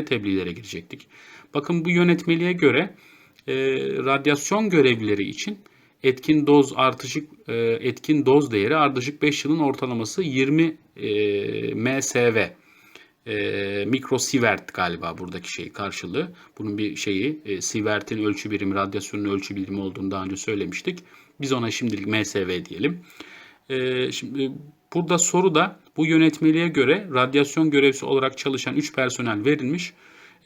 tebliğlere girecektik. Bakın bu yönetmeliğe göre e, radyasyon görevlileri için etkin doz artışık e, etkin doz değeri ardışık 5 yılın ortalaması 20 e, MSV. E, mikrosievert galiba buradaki şey karşılığı. Bunun bir şeyi e, sievert'in ölçü birimi, radyasyonun ölçü birimi olduğunu daha önce söylemiştik. Biz ona şimdilik MSV diyelim. E, şimdi burada soruda bu yönetmeliğe göre radyasyon görevlisi olarak çalışan 3 personel verilmiş.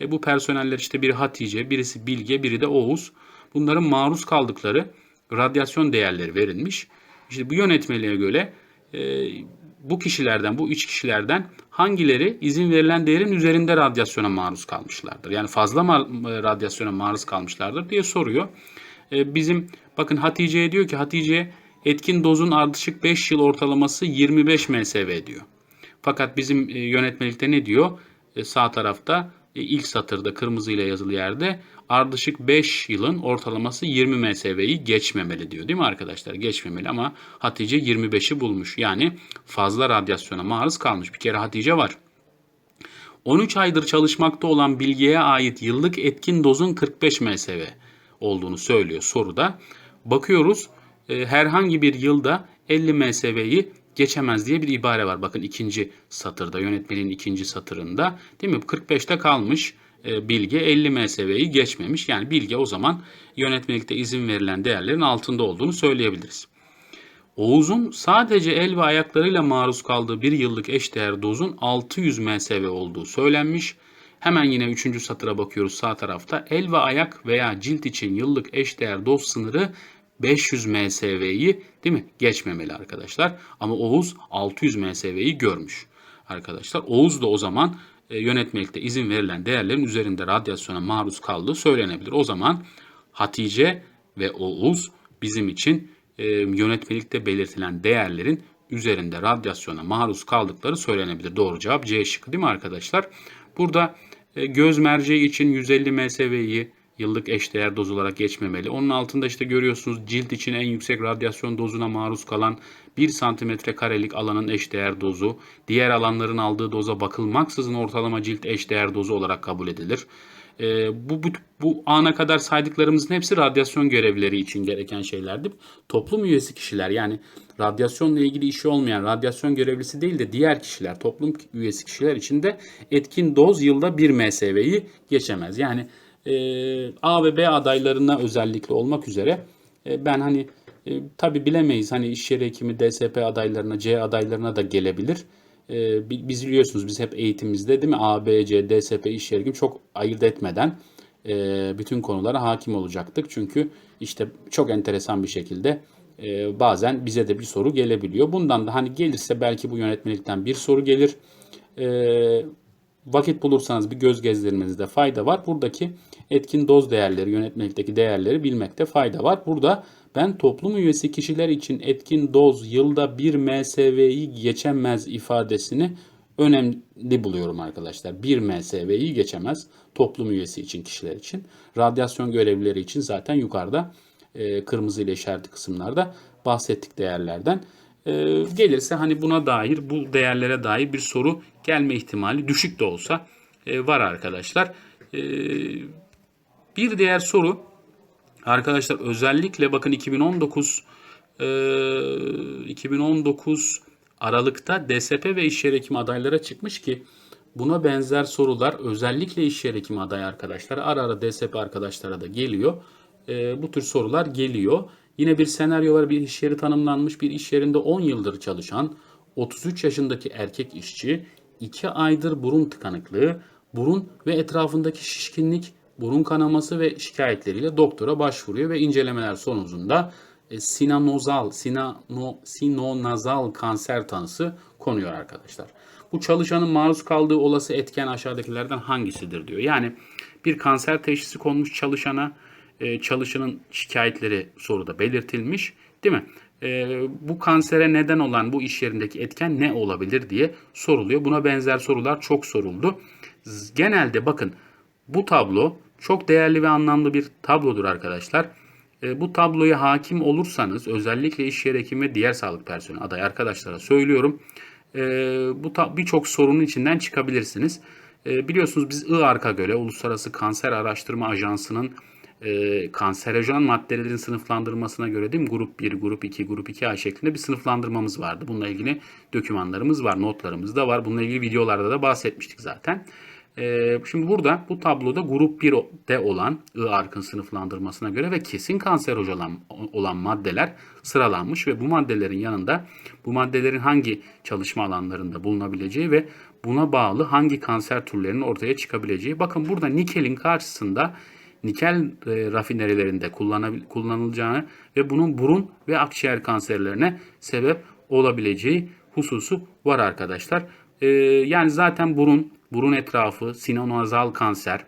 E, bu personeller işte biri Hatice, birisi Bilge, biri de Oğuz. Bunların maruz kaldıkları radyasyon değerleri verilmiş. İşte bu yönetmeliğe göre e, bu kişilerden, bu üç kişilerden hangileri izin verilen değerin üzerinde radyasyona maruz kalmışlardır? Yani fazla ma- radyasyona maruz kalmışlardır diye soruyor. E, bizim bakın Hatice'ye diyor ki Hatice etkin dozun ardışık 5 yıl ortalaması 25 MSV diyor. Fakat bizim e, yönetmelikte ne diyor? E, sağ tarafta e, ilk satırda kırmızıyla yazılı yerde ardışık 5 yılın ortalaması 20 MSV'yi geçmemeli diyor değil mi arkadaşlar? Geçmemeli ama Hatice 25'i bulmuş. Yani fazla radyasyona maruz kalmış. Bir kere Hatice var. 13 aydır çalışmakta olan bilgiye ait yıllık etkin dozun 45 MSV olduğunu söylüyor soruda. Bakıyoruz e, herhangi bir yılda 50 MSV'yi geçemez diye bir ibare var. Bakın ikinci satırda yönetmenin ikinci satırında değil mi? 45'te kalmış e, bilge 50 MSV'yi geçmemiş. Yani bilge o zaman yönetmelikte izin verilen değerlerin altında olduğunu söyleyebiliriz. Oğuz'un sadece el ve ayaklarıyla maruz kaldığı bir yıllık eşdeğer dozun 600 MSV olduğu söylenmiş. Hemen yine 3. satıra bakıyoruz sağ tarafta. El ve ayak veya cilt için yıllık eşdeğer doz sınırı 500 MSV'yi değil mi geçmemeli arkadaşlar. Ama Oğuz 600 MSV'yi görmüş arkadaşlar. Oğuz da o zaman e, yönetmelikte izin verilen değerlerin üzerinde radyasyona maruz kaldığı söylenebilir. O zaman Hatice ve Oğuz bizim için e, yönetmelikte belirtilen değerlerin üzerinde radyasyona maruz kaldıkları söylenebilir. Doğru cevap C şıkkı değil mi arkadaşlar? Burada e, göz merceği için 150 MSV'yi yıllık eşdeğer doz olarak geçmemeli. Onun altında işte görüyorsunuz cilt için en yüksek radyasyon dozuna maruz kalan 1 santimetre karelik alanın eşdeğer dozu, diğer alanların aldığı doza bakılmaksızın ortalama cilt eşdeğer dozu olarak kabul edilir. Ee, bu, bu, bu ana kadar saydıklarımızın hepsi radyasyon görevlileri için gereken şeylerdi. Toplum üyesi kişiler yani radyasyonla ilgili işi olmayan radyasyon görevlisi değil de diğer kişiler, toplum üyesi kişiler için de etkin doz yılda 1 MSV'yi geçemez. Yani e, A ve B adaylarına özellikle olmak üzere e, ben hani e, tabi bilemeyiz hani iş yeri hekimi DSP adaylarına C adaylarına da gelebilir. E, biz biliyorsunuz biz hep eğitimimizde değil mi A, B, C, DSP iş yeri hekimi çok ayırt etmeden e, bütün konulara hakim olacaktık. Çünkü işte çok enteresan bir şekilde bazen bize de bir soru gelebiliyor. Bundan da hani gelirse belki bu yönetmelikten bir soru gelir. E, vakit bulursanız bir göz gezdirmenizde fayda var. Buradaki etkin doz değerleri, yönetmelikteki değerleri bilmekte fayda var. Burada ben toplum üyesi kişiler için etkin doz yılda 1 MSV'yi geçemez ifadesini önemli buluyorum arkadaşlar. 1 MSV'yi geçemez toplum üyesi için kişiler için. Radyasyon görevlileri için zaten yukarıda e, kırmızı ile işaretli kısımlarda bahsettik değerlerden. E, gelirse hani buna dair bu değerlere dair bir soru gelme ihtimali düşük de olsa e, var arkadaşlar. E, bir diğer soru arkadaşlar özellikle bakın 2019 e, 2019 Aralık'ta DSP ve iş yeri hekimi adaylara çıkmış ki buna benzer sorular özellikle iş yeri hekimi aday arkadaşlara ara ara DSP arkadaşlara da geliyor. E, bu tür sorular geliyor. Yine bir senaryo var bir iş yeri tanımlanmış bir iş yerinde 10 yıldır çalışan 33 yaşındaki erkek işçi 2 aydır burun tıkanıklığı, burun ve etrafındaki şişkinlik, burun kanaması ve şikayetleriyle doktora başvuruyor ve incelemeler sonucunda e, sinanozal, sinano, sinonazal kanser tanısı konuyor arkadaşlar. Bu çalışanın maruz kaldığı olası etken aşağıdakilerden hangisidir diyor. Yani bir kanser teşhisi konmuş çalışana, e, çalışanın şikayetleri soruda belirtilmiş değil mi? E, bu kansere neden olan bu iş yerindeki etken ne olabilir diye soruluyor. Buna benzer sorular çok soruldu. Genelde bakın bu tablo çok değerli ve anlamlı bir tablodur arkadaşlar. E, bu tabloya hakim olursanız özellikle iş yeri hekimi ve diğer sağlık personeli aday arkadaşlara söylüyorum. E, bu birçok sorunun içinden çıkabilirsiniz. E, biliyorsunuz biz IARC'a göre Uluslararası Kanser Araştırma Ajansı'nın e, kanserojen maddelerin sınıflandırmasına göre değil mi? Grup 1, grup 2, grup 2A şeklinde bir sınıflandırmamız vardı. Bununla ilgili dokümanlarımız var, notlarımız da var. Bununla ilgili videolarda da bahsetmiştik zaten. E, şimdi burada bu tabloda grup 1'de olan IARC'ın sınıflandırmasına göre ve kesin kanserojen olan, olan maddeler sıralanmış ve bu maddelerin yanında bu maddelerin hangi çalışma alanlarında bulunabileceği ve buna bağlı hangi kanser türlerinin ortaya çıkabileceği. Bakın burada nikelin karşısında nikel e, rafinerilerinde kullanılacağını ve bunun burun ve akciğer kanserlerine sebep olabileceği hususu var arkadaşlar. E, yani zaten burun, burun etrafı, sinonazal kanser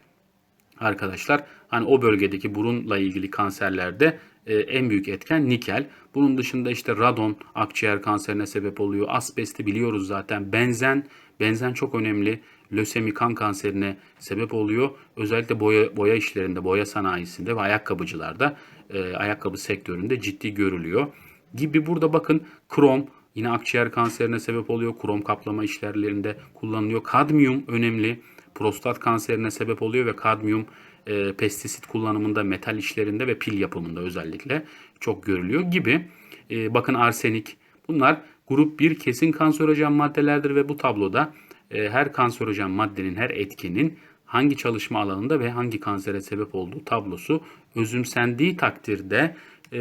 arkadaşlar hani o bölgedeki burunla ilgili kanserlerde e, en büyük etken nikel. Bunun dışında işte radon akciğer kanserine sebep oluyor. Asbesti biliyoruz zaten. Benzen, benzen çok önemli. Lösemi kan kanserine sebep oluyor. Özellikle boya, boya işlerinde, boya sanayisinde ve ayakkabıcılarda, e, ayakkabı sektöründe ciddi görülüyor. Gibi burada bakın krom yine akciğer kanserine sebep oluyor. Krom kaplama işlerlerinde kullanılıyor. Kadmiyum önemli. Prostat kanserine sebep oluyor ve kadmiyum e, pestisit kullanımında, metal işlerinde ve pil yapımında özellikle çok görülüyor gibi. E, bakın arsenik. Bunlar grup 1 kesin kanserojen maddelerdir ve bu tabloda her kanserojen maddenin, her etkinin hangi çalışma alanında ve hangi kansere sebep olduğu tablosu özümsendiği takdirde e,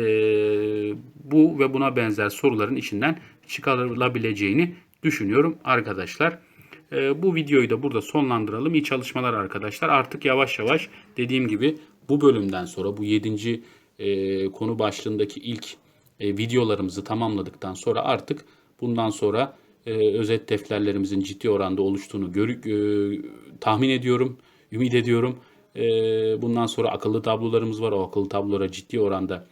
bu ve buna benzer soruların içinden çıkarılabileceğini düşünüyorum arkadaşlar. E, bu videoyu da burada sonlandıralım. İyi çalışmalar arkadaşlar. Artık yavaş yavaş dediğim gibi bu bölümden sonra bu 7. E, konu başlığındaki ilk e, videolarımızı tamamladıktan sonra artık bundan sonra e, özet defterlerimizin ciddi oranda oluştuğunu görü, e, tahmin ediyorum, ümit ediyorum. E, bundan sonra akıllı tablolarımız var. O akıllı tablolara ciddi oranda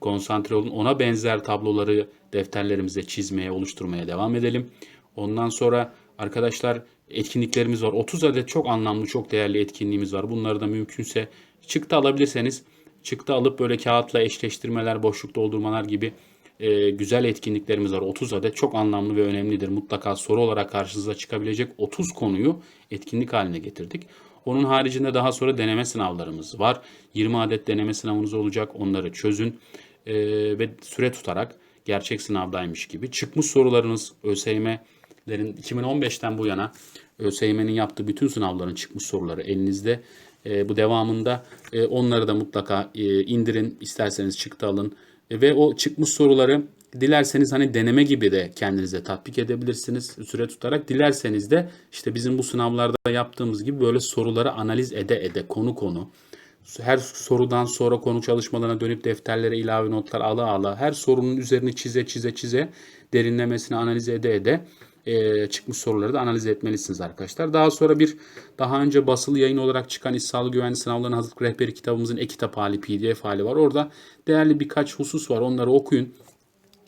konsantre olun. Ona benzer tabloları defterlerimize çizmeye, oluşturmaya devam edelim. Ondan sonra arkadaşlar etkinliklerimiz var. 30 adet çok anlamlı, çok değerli etkinliğimiz var. Bunları da mümkünse çıktı alabilirseniz çıktı alıp böyle kağıtla eşleştirmeler, boşluk doldurmalar gibi e, güzel etkinliklerimiz var. 30 adet çok anlamlı ve önemlidir. Mutlaka soru olarak karşınıza çıkabilecek 30 konuyu etkinlik haline getirdik. Onun haricinde daha sonra deneme sınavlarımız var. 20 adet deneme sınavınız olacak. Onları çözün e, ve süre tutarak gerçek sınavdaymış gibi. Çıkmış sorularınız ÖSYM'lerin 2015'ten bu yana ÖSYM'nin yaptığı bütün sınavların çıkmış soruları elinizde. E, bu devamında e, onları da mutlaka e, indirin. isterseniz çıktı alın. E, ve o çıkmış soruları dilerseniz hani deneme gibi de kendinize tatbik edebilirsiniz süre tutarak. Dilerseniz de işte bizim bu sınavlarda yaptığımız gibi böyle soruları analiz ede ede konu konu her sorudan sonra konu çalışmalarına dönüp defterlere ilave notlar ala ala her sorunun üzerini çize çize çize derinlemesine analiz ede ede e, çıkmış soruları da analiz etmelisiniz arkadaşlar. Daha sonra bir daha önce basılı yayın olarak çıkan İş Sağlığı Güvenliği Sınavlarına Hazırlık Rehberi kitabımızın e-kitap hali, pdf hali var. Orada değerli birkaç husus var. Onları okuyun.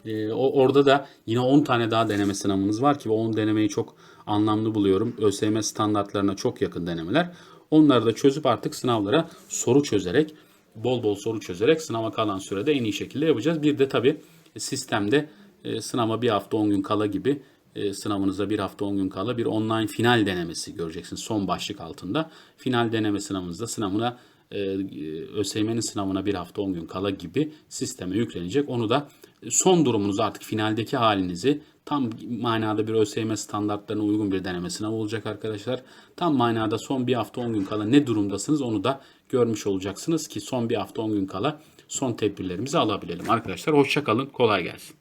E, o, orada da yine 10 tane daha deneme sınavımız var ki o 10 denemeyi çok anlamlı buluyorum. ÖSYM standartlarına çok yakın denemeler. Onları da çözüp artık sınavlara soru çözerek, bol bol soru çözerek sınava kalan sürede en iyi şekilde yapacağız. Bir de tabii sistemde e, sınava bir hafta 10 gün kala gibi e, sınavınıza bir hafta 10 gün kala bir online final denemesi göreceksiniz son başlık altında. Final deneme sınavınızda sınavına e, ÖSYM'nin sınavına bir hafta 10 gün kala gibi sisteme yüklenecek. Onu da son durumunuzu artık finaldeki halinizi tam manada bir ÖSYM standartlarına uygun bir deneme sınavı olacak arkadaşlar. Tam manada son bir hafta 10 gün kala ne durumdasınız onu da görmüş olacaksınız ki son bir hafta 10 gün kala son tedbirlerimizi alabilelim. Arkadaşlar hoşça kalın kolay gelsin.